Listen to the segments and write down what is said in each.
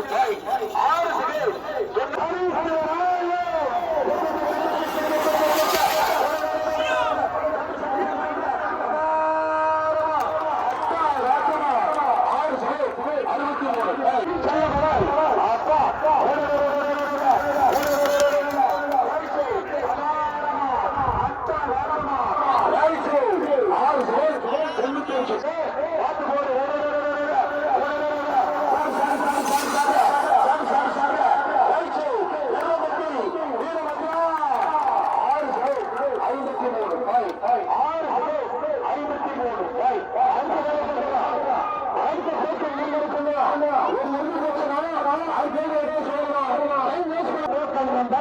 Oh, my God.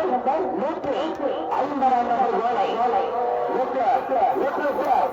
நூற்றி ஐம்பதாம் number வேலை நூற்று நூற்று ஒன்பதாம்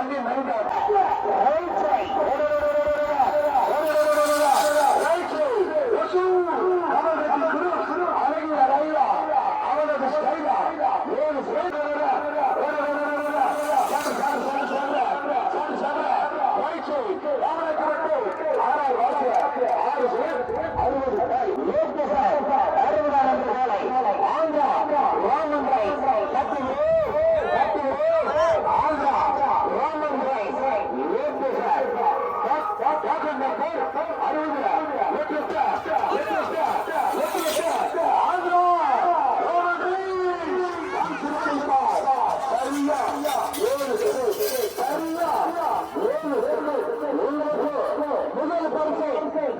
他并没有过。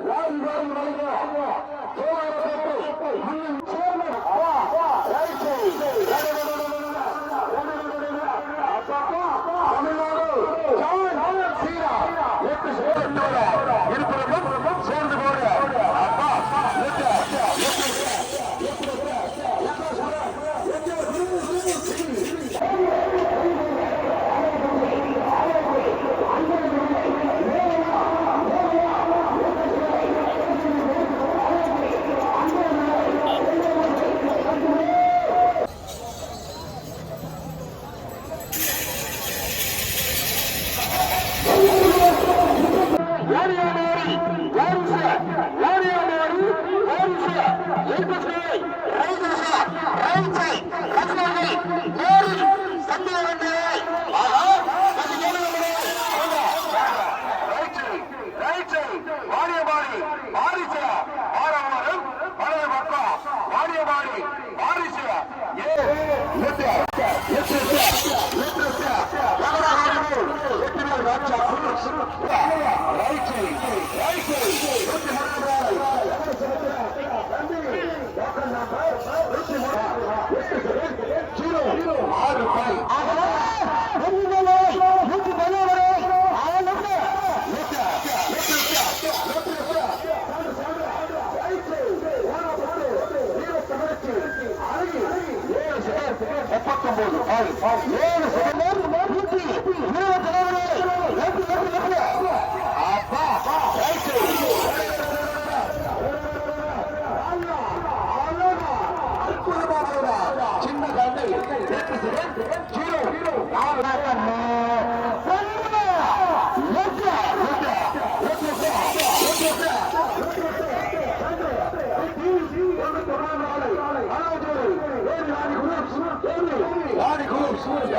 لا إله إلا الله.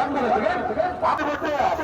ஐம்பத்தஞ்சு